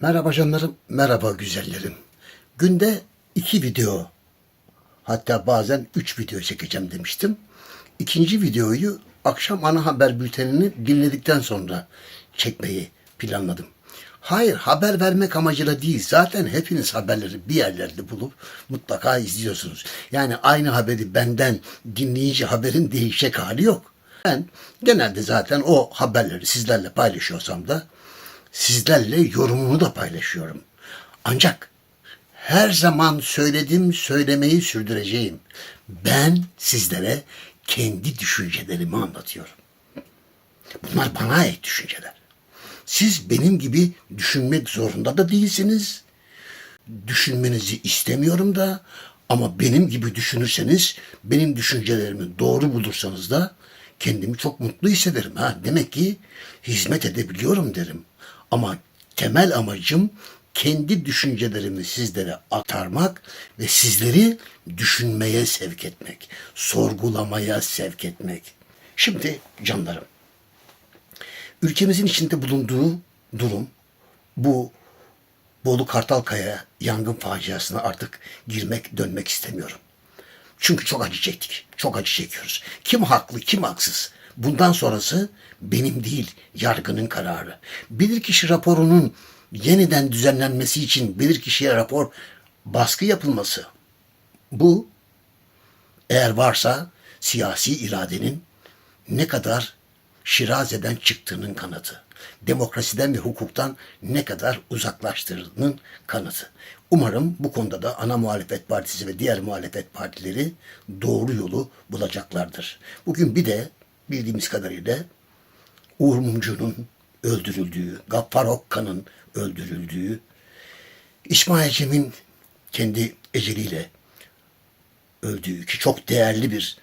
Merhaba canlarım, merhaba güzellerim. Günde iki video, hatta bazen üç video çekeceğim demiştim. İkinci videoyu akşam ana haber bültenini dinledikten sonra çekmeyi planladım. Hayır, haber vermek amacıyla değil. Zaten hepiniz haberleri bir yerlerde bulup mutlaka izliyorsunuz. Yani aynı haberi benden dinleyince haberin değişecek hali yok. Ben genelde zaten o haberleri sizlerle paylaşıyorsam da sizlerle yorumumu da paylaşıyorum. Ancak her zaman söyledim, söylemeyi sürdüreceğim. Ben sizlere kendi düşüncelerimi anlatıyorum. Bunlar bana ait düşünceler. Siz benim gibi düşünmek zorunda da değilsiniz. Düşünmenizi istemiyorum da ama benim gibi düşünürseniz, benim düşüncelerimi doğru bulursanız da kendimi çok mutlu hissederim. Ha, demek ki hizmet edebiliyorum derim. Ama temel amacım kendi düşüncelerimi sizlere aktarmak ve sizleri düşünmeye sevk etmek, sorgulamaya sevk etmek. Şimdi canlarım, ülkemizin içinde bulunduğu durum bu Bolu Kartalkaya yangın faciasına artık girmek, dönmek istemiyorum. Çünkü çok acı çektik. Çok acı çekiyoruz. Kim haklı, kim haksız? Bundan sonrası benim değil, yargının kararı. Bilirkişi raporunun yeniden düzenlenmesi için bilirkişiye rapor baskı yapılması. Bu eğer varsa siyasi iradenin ne kadar Şiraze'den çıktığının kanıtı. Demokrasiden ve hukuktan ne kadar uzaklaştığının kanıtı. Umarım bu konuda da ana muhalefet partisi ve diğer muhalefet partileri doğru yolu bulacaklardır. Bugün bir de bildiğimiz kadarıyla Uğur Mumcu'nun öldürüldüğü, Gaffar Okkan'ın öldürüldüğü, İsmail Cem'in kendi eceliyle öldüğü ki çok değerli bir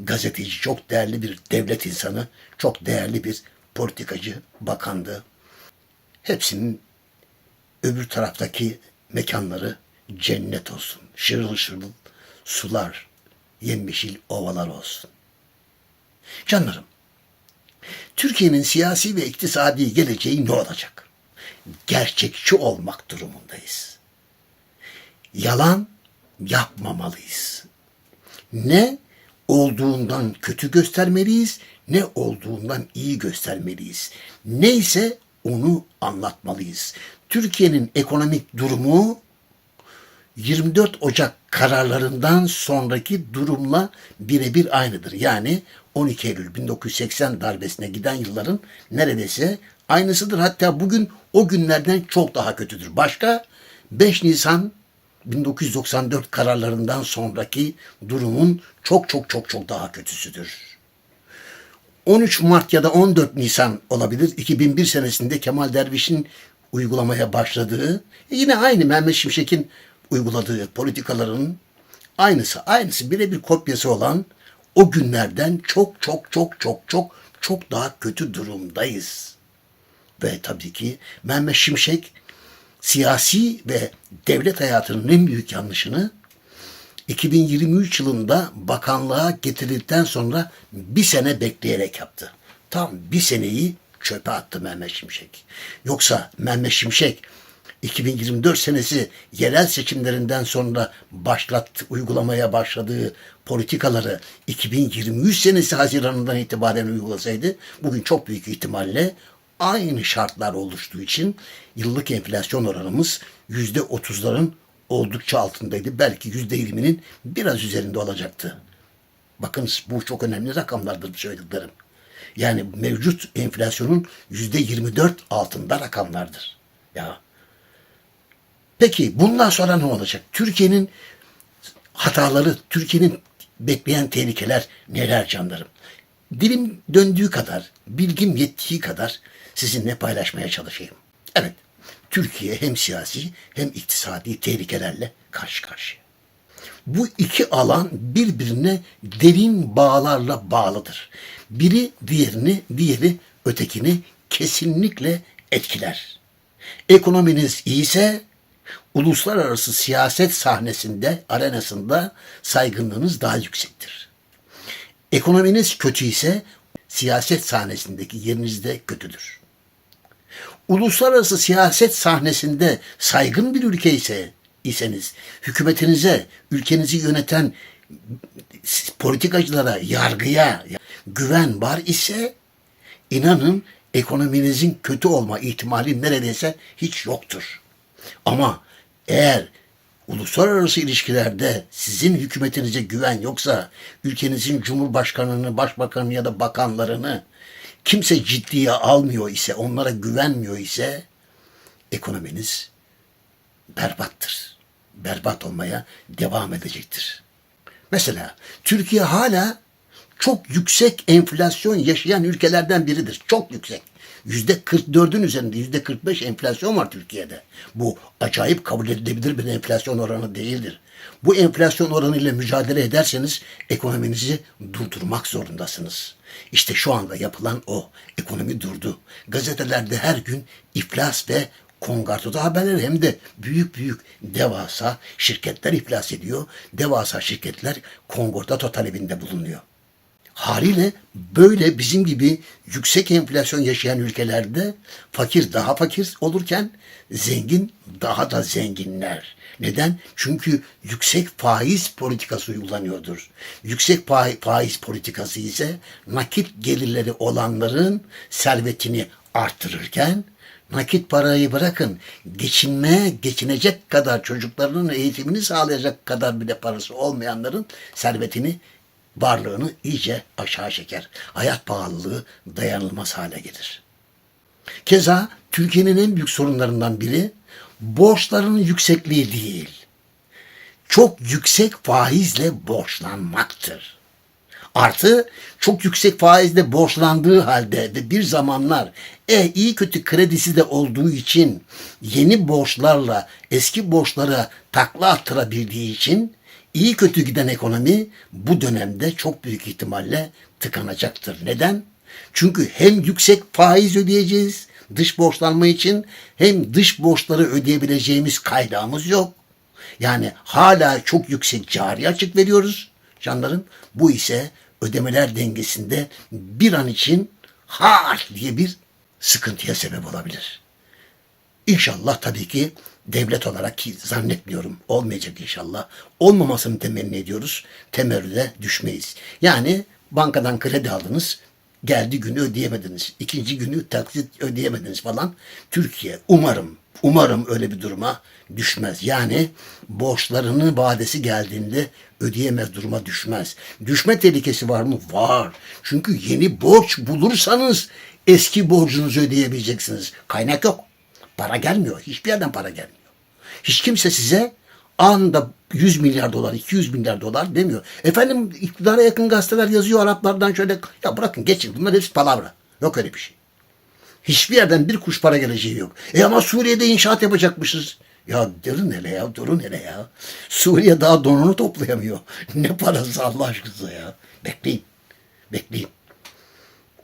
gazeteci, çok değerli bir devlet insanı, çok değerli bir politikacı, bakandı. Hepsinin öbür taraftaki mekanları cennet olsun. Şırıl şırıl sular, yemyeşil ovalar olsun. Canlarım, Türkiye'nin siyasi ve iktisadi geleceği ne olacak? Gerçekçi olmak durumundayız. Yalan yapmamalıyız. Ne olduğundan kötü göstermeliyiz, ne olduğundan iyi göstermeliyiz. Neyse onu anlatmalıyız. Türkiye'nin ekonomik durumu 24 Ocak kararlarından sonraki durumla birebir aynıdır. Yani 12 Eylül 1980 darbesine giden yılların neredeyse aynısıdır. Hatta bugün o günlerden çok daha kötüdür. Başka 5 Nisan 1994 kararlarından sonraki durumun çok çok çok çok daha kötüsüdür. 13 Mart ya da 14 Nisan olabilir. 2001 senesinde Kemal Derviş'in uygulamaya başladığı, yine aynı Mehmet Şimşek'in uyguladığı politikaların aynısı, aynısı birebir kopyası olan o günlerden çok çok çok çok çok çok daha kötü durumdayız. Ve tabii ki Mehmet Şimşek siyasi ve devlet hayatının en büyük yanlışını 2023 yılında bakanlığa getirildikten sonra bir sene bekleyerek yaptı. Tam bir seneyi çöpe attı Mehmet Şimşek. Yoksa Mehmet Şimşek 2024 senesi yerel seçimlerinden sonra başlat uygulamaya başladığı politikaları 2023 senesi Haziran'ından itibaren uygulasaydı bugün çok büyük ihtimalle aynı şartlar oluştuğu için yıllık enflasyon oranımız yüzde otuzların oldukça altındaydı. Belki yüzde yirminin biraz üzerinde olacaktı. Bakınız bu çok önemli rakamlardır söylediklerim. Yani mevcut enflasyonun yüzde yirmi dört altında rakamlardır. Ya Peki bundan sonra ne olacak? Türkiye'nin hataları, Türkiye'nin bekleyen tehlikeler neler canlarım? Dilim döndüğü kadar, bilgim yettiği kadar sizinle paylaşmaya çalışayım. Evet, Türkiye hem siyasi hem iktisadi tehlikelerle karşı karşıya. Bu iki alan birbirine derin bağlarla bağlıdır. Biri diğerini, diğeri ötekini kesinlikle etkiler. Ekonominiz iyiyse uluslararası siyaset sahnesinde, arenasında saygınlığınız daha yüksektir. Ekonominiz kötü ise siyaset sahnesindeki yeriniz de kötüdür. uluslararası siyaset sahnesinde saygın bir ülke ise iseniz, hükümetinize, ülkenizi yöneten politikacılara, yargıya güven var ise inanın ekonominizin kötü olma ihtimali neredeyse hiç yoktur. Ama eğer uluslararası ilişkilerde sizin hükümetinize güven yoksa ülkenizin cumhurbaşkanını, başbakanını ya da bakanlarını kimse ciddiye almıyor ise, onlara güvenmiyor ise ekonominiz berbattır. Berbat olmaya devam edecektir. Mesela Türkiye hala çok yüksek enflasyon yaşayan ülkelerden biridir. Çok yüksek. Yüzde 44'ün üzerinde yüzde 45 enflasyon var Türkiye'de. Bu acayip kabul edilebilir bir enflasyon oranı değildir. Bu enflasyon oranı ile mücadele ederseniz ekonominizi durdurmak zorundasınız. İşte şu anda yapılan o. Ekonomi durdu. Gazetelerde her gün iflas ve kongartoda haberler hem de büyük büyük devasa şirketler iflas ediyor. Devasa şirketler kongordato talebinde bulunuyor. Haliyle böyle bizim gibi yüksek enflasyon yaşayan ülkelerde fakir daha fakir olurken zengin daha da zenginler. Neden? Çünkü yüksek faiz politikası uygulanıyordur. Yüksek fa- faiz politikası ise nakit gelirleri olanların servetini artırırken nakit parayı bırakın geçinmeye geçinecek kadar çocuklarının eğitimini sağlayacak kadar bile parası olmayanların servetini varlığını iyice aşağı çeker. Hayat pahalılığı dayanılmaz hale gelir. Keza Türkiye'nin en büyük sorunlarından biri borçların yüksekliği değil. Çok yüksek faizle borçlanmaktır. Artı çok yüksek faizle borçlandığı halde ve bir zamanlar e iyi kötü kredisi de olduğu için yeni borçlarla eski borçlara takla attırabildiği için iyi kötü giden ekonomi bu dönemde çok büyük ihtimalle tıkanacaktır. Neden? Çünkü hem yüksek faiz ödeyeceğiz dış borçlanma için hem dış borçları ödeyebileceğimiz kaynağımız yok. Yani hala çok yüksek cari açık veriyoruz canlarım. Bu ise ödemeler dengesinde bir an için har diye bir sıkıntıya sebep olabilir. İnşallah tabii ki devlet olarak ki zannetmiyorum olmayacak inşallah. Olmamasını temenni ediyoruz. Temerrüde düşmeyiz. Yani bankadan kredi aldınız. Geldi günü ödeyemediniz. İkinci günü taksit ödeyemediniz falan. Türkiye umarım umarım öyle bir duruma düşmez. Yani borçlarının vadesi geldiğinde ödeyemez duruma düşmez. Düşme tehlikesi var mı? Var. Çünkü yeni borç bulursanız eski borcunuzu ödeyebileceksiniz. Kaynak yok. Para gelmiyor. Hiçbir yerden para gelmiyor. Hiç kimse size anında 100 milyar dolar, 200 milyar dolar demiyor. Efendim iktidara yakın gazeteler yazıyor Araplardan şöyle ya bırakın geçin bunlar hepsi palavra. Yok öyle bir şey. Hiçbir yerden bir kuş para geleceği yok. E ama Suriye'de inşaat yapacakmışız. Ya durun hele ya durun hele ya. Suriye daha donunu toplayamıyor. Ne parası Allah aşkına ya. Bekleyin. Bekleyin.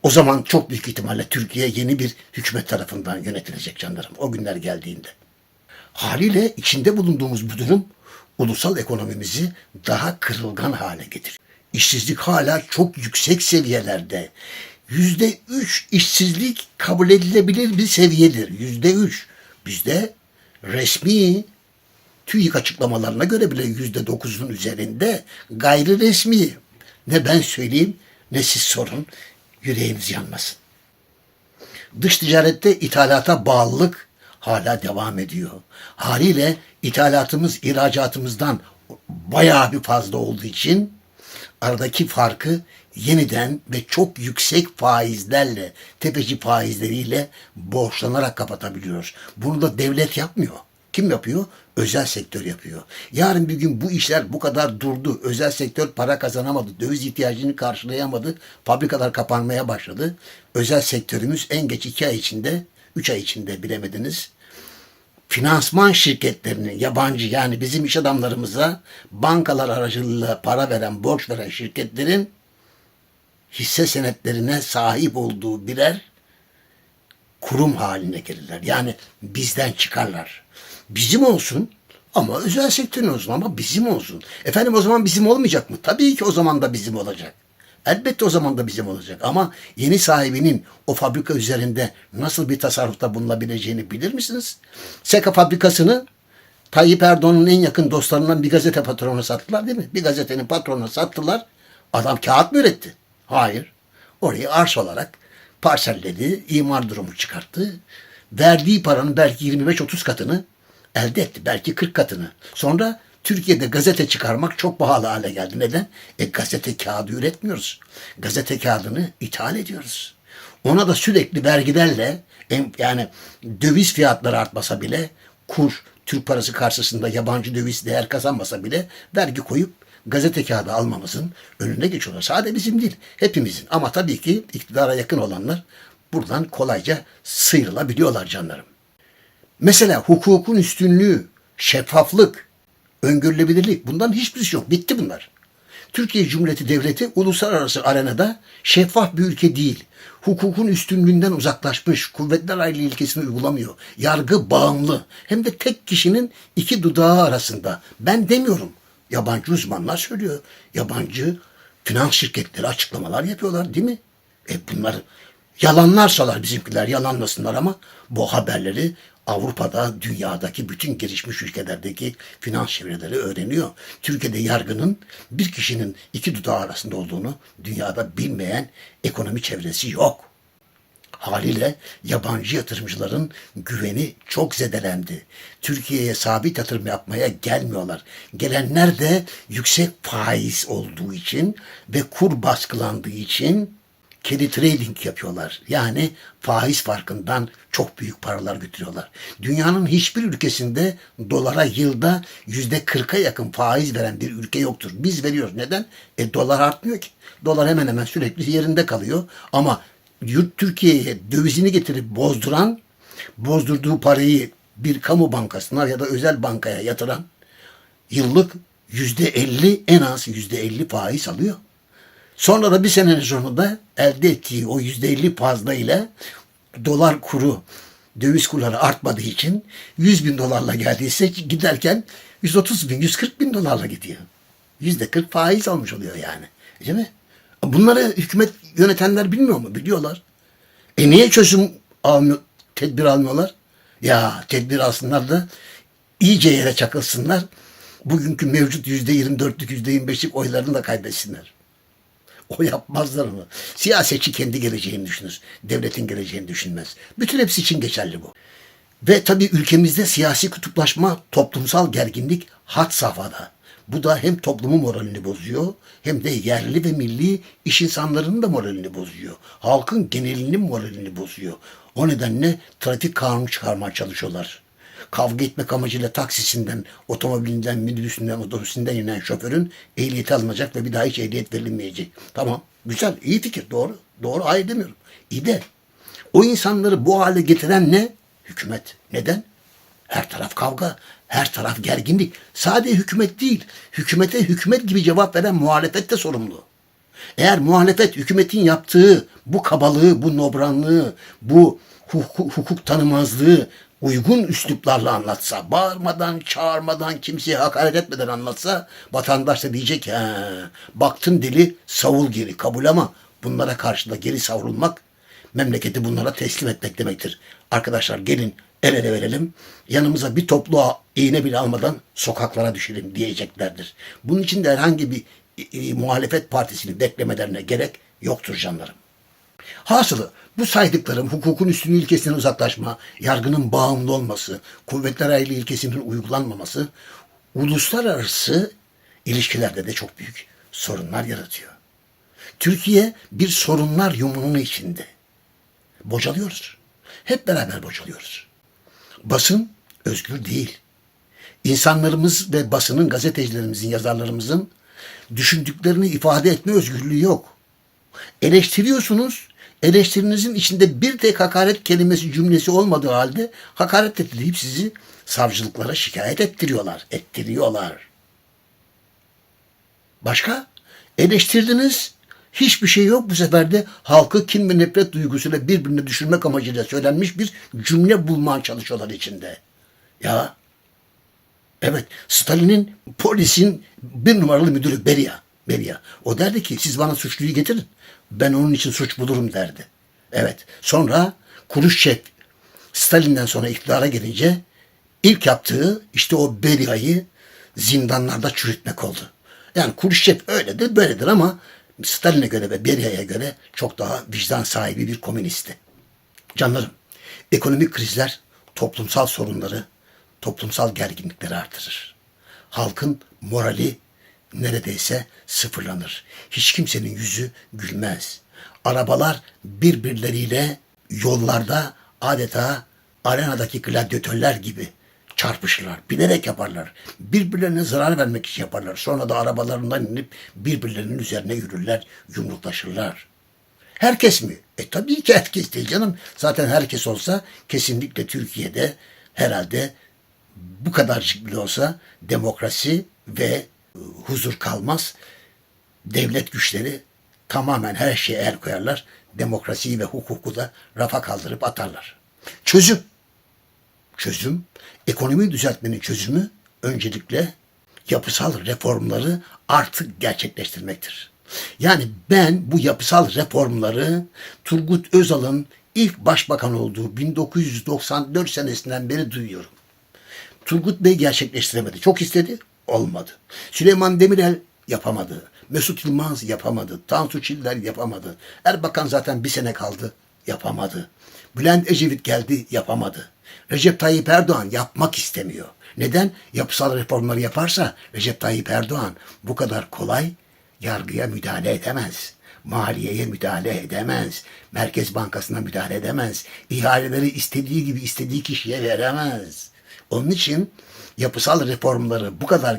O zaman çok büyük ihtimalle Türkiye yeni bir hükümet tarafından yönetilecek canlarım. O günler geldiğinde. Haliyle içinde bulunduğumuz bu durum ulusal ekonomimizi daha kırılgan hale getiriyor. İşsizlik hala çok yüksek seviyelerde. Yüzde üç işsizlik kabul edilebilir bir seviyedir. Yüzde üç. Bizde resmi TÜİK açıklamalarına göre bile yüzde dokuzun üzerinde gayri resmi. Ne ben söyleyeyim ne siz sorun yüreğiniz yanmasın. Dış ticarette ithalata bağlılık hala devam ediyor. Haliyle ithalatımız ihracatımızdan bayağı bir fazla olduğu için aradaki farkı yeniden ve çok yüksek faizlerle, tepeci faizleriyle borçlanarak kapatabiliyoruz. Bunu da devlet yapmıyor. Kim yapıyor? Özel sektör yapıyor. Yarın bir gün bu işler bu kadar durdu. Özel sektör para kazanamadı. Döviz ihtiyacını karşılayamadı. Fabrikalar kapanmaya başladı. Özel sektörümüz en geç iki ay içinde, üç ay içinde bilemediniz. Finansman şirketlerini, yabancı yani bizim iş adamlarımıza bankalar aracılığıyla para veren, borç veren şirketlerin hisse senetlerine sahip olduğu birer kurum haline gelirler. Yani bizden çıkarlar. Bizim olsun ama özel sektörün olsun ama bizim olsun. Efendim o zaman bizim olmayacak mı? Tabii ki o zaman da bizim olacak. Elbette o zaman da bizim olacak ama yeni sahibinin o fabrika üzerinde nasıl bir tasarrufta bulunabileceğini bilir misiniz? Seka fabrikasını Tayyip Erdoğan'ın en yakın dostlarından bir gazete patronu sattılar değil mi? Bir gazetenin patronuna sattılar. Adam kağıt mı üretti? Hayır. Orayı arş olarak parselledi, imar durumu çıkarttı. Verdiği paranın belki 25-30 katını elde etti. Belki 40 katını. Sonra Türkiye'de gazete çıkarmak çok pahalı hale geldi. Neden? E gazete kağıdı üretmiyoruz. Gazete kağıdını ithal ediyoruz. Ona da sürekli vergilerle yani döviz fiyatları artmasa bile kur Türk parası karşısında yabancı döviz değer kazanmasa bile vergi koyup gazete kağıdı almamızın önüne geçiyorlar. Sadece bizim değil, hepimizin. Ama tabii ki iktidara yakın olanlar buradan kolayca sıyrılabiliyorlar canlarım. Mesela hukukun üstünlüğü, şeffaflık, öngörülebilirlik bundan hiçbir şey yok. Bitti bunlar. Türkiye Cumhuriyeti Devleti uluslararası arenada şeffaf bir ülke değil. Hukukun üstünlüğünden uzaklaşmış, kuvvetler ayrılığı ilkesini uygulamıyor. Yargı bağımlı. Hem de tek kişinin iki dudağı arasında. Ben demiyorum. Yabancı uzmanlar söylüyor. Yabancı finans şirketleri açıklamalar yapıyorlar değil mi? E bunlar yalanlarsalar bizimkiler yalanlasınlar ama bu haberleri Avrupa'da, dünyadaki bütün gelişmiş ülkelerdeki finans çevreleri öğreniyor. Türkiye'de yargının bir kişinin iki dudağı arasında olduğunu dünyada bilmeyen ekonomi çevresi yok. Haliyle yabancı yatırımcıların güveni çok zedelendi. Türkiye'ye sabit yatırım yapmaya gelmiyorlar. Gelenler de yüksek faiz olduğu için ve kur baskılandığı için carry trading yapıyorlar. Yani faiz farkından çok büyük paralar götürüyorlar. Dünyanın hiçbir ülkesinde dolara yılda yüzde kırka yakın faiz veren bir ülke yoktur. Biz veriyoruz. Neden? E dolar artmıyor ki. Dolar hemen hemen sürekli yerinde kalıyor. Ama yurt Türkiye'ye dövizini getirip bozduran, bozdurduğu parayı bir kamu bankasına ya da özel bankaya yatıran yıllık yüzde elli en az yüzde elli faiz alıyor. Sonra da bir senenin sonunda elde ettiği o yüzde elli fazla ile dolar kuru, döviz kurları artmadığı için 100 bin dolarla geldiyse giderken 130 bin, 140 bin dolarla gidiyor. Yüzde 40 faiz almış oluyor yani. Değil mi? Bunları hükümet yönetenler bilmiyor mu? Biliyorlar. E niye çözüm almıyor, tedbir almıyorlar? Ya tedbir alsınlar da iyice yere çakılsınlar. Bugünkü mevcut yüzde 24'lük, yüzde 25'lik oylarını da kaybetsinler. O yapmazlar onu. Siyasetçi kendi geleceğini düşünür. Devletin geleceğini düşünmez. Bütün hepsi için geçerli bu. Ve tabii ülkemizde siyasi kutuplaşma, toplumsal gerginlik had safhada. Bu da hem toplumun moralini bozuyor hem de yerli ve milli iş insanlarının da moralini bozuyor. Halkın genelinin moralini bozuyor. O nedenle trafik kanunu çıkarmaya çalışıyorlar. Kavga etmek amacıyla taksisinden, otomobilinden, minibüsünden, otobüsünden inen şoförün ehliyeti alınacak ve bir daha hiç ehliyet verilmeyecek. Tamam, güzel, iyi fikir, doğru. Doğru, hayır demiyorum. İyi de o insanları bu hale getiren ne? Hükümet. Neden? Her taraf kavga, her taraf gerginlik. Sadece hükümet değil, hükümete hükümet gibi cevap veren muhalefet de sorumlu. Eğer muhalefet hükümetin yaptığı bu kabalığı, bu nobranlığı, bu hukuk, hukuk tanımazlığı uygun üsluplarla anlatsa, bağırmadan, çağırmadan, kimseye hakaret etmeden anlatsa, vatandaş da diyecek "He, baktın deli, savul geri, kabul ama bunlara karşı da geri savrulmak, memleketi bunlara teslim etmek demektir. Arkadaşlar gelin el ele verelim, yanımıza bir toplu iğne bile almadan sokaklara düşelim diyeceklerdir. Bunun için de herhangi bir e, e, muhalefet partisini beklemelerine gerek yoktur canlarım. Hasılı bu saydıklarım hukukun üstünlüğü ilkesinden uzaklaşma, yargının bağımlı olması, kuvvetler ayrılığı ilkesinin uygulanmaması uluslararası ilişkilerde de çok büyük sorunlar yaratıyor. Türkiye bir sorunlar yumunun içinde. Bocalıyoruz. Hep beraber bocalıyoruz. Basın özgür değil. İnsanlarımız ve basının, gazetecilerimizin, yazarlarımızın düşündüklerini ifade etme özgürlüğü yok. Eleştiriyorsunuz, eleştirinizin içinde bir tek hakaret kelimesi cümlesi olmadığı halde hakaret edilip sizi savcılıklara şikayet ettiriyorlar. Ettiriyorlar. Başka? Eleştirdiniz. Hiçbir şey yok bu sefer de halkı kin ve nefret duygusuyla birbirine düşürmek amacıyla söylenmiş bir cümle bulmaya çalışıyorlar içinde. Ya Evet, Stalin'in polisin bir numaralı müdürü Beria. Beria. O derdi ki siz bana suçluyu getirin. Ben onun için suç bulurum derdi. Evet. Sonra Kuruşçev Stalin'den sonra iktidara gelince ilk yaptığı işte o Beria'yı zindanlarda çürütmek oldu. Yani Kuruşçev öyledir böyledir ama Stalin'e göre ve Beria'ya göre çok daha vicdan sahibi bir komünistti. Canlarım, ekonomik krizler toplumsal sorunları, toplumsal gerginlikleri artırır. Halkın morali neredeyse sıfırlanır. Hiç kimsenin yüzü gülmez. Arabalar birbirleriyle yollarda adeta arenadaki gladyatörler gibi çarpışırlar. Bilerek yaparlar. Birbirlerine zarar vermek için yaparlar. Sonra da arabalarından inip birbirlerinin üzerine yürürler, yumruklaşırlar. Herkes mi? E tabii ki herkes değil canım. Zaten herkes olsa kesinlikle Türkiye'de herhalde bu kadarcık bile olsa demokrasi ve huzur kalmaz. Devlet güçleri tamamen her şeye el koyarlar. Demokrasiyi ve hukuku da rafa kaldırıp atarlar. Çözüm. Çözüm, ekonomiyi düzeltmenin çözümü öncelikle yapısal reformları artık gerçekleştirmektir. Yani ben bu yapısal reformları Turgut Özal'ın ilk başbakan olduğu 1994 senesinden beri duyuyorum. Turgut Bey gerçekleştiremedi. Çok istedi, olmadı. Süleyman Demirel yapamadı. Mesut Yılmaz yapamadı. Tansu Çiller yapamadı. Erbakan zaten bir sene kaldı, yapamadı. Bülent Ecevit geldi, yapamadı. Recep Tayyip Erdoğan yapmak istemiyor. Neden? Yapısal reformları yaparsa Recep Tayyip Erdoğan bu kadar kolay yargıya müdahale edemez. Maliyeye müdahale edemez. Merkez Bankası'na müdahale edemez. İhaleleri istediği gibi istediği kişiye veremez. Onun için yapısal reformları bu kadar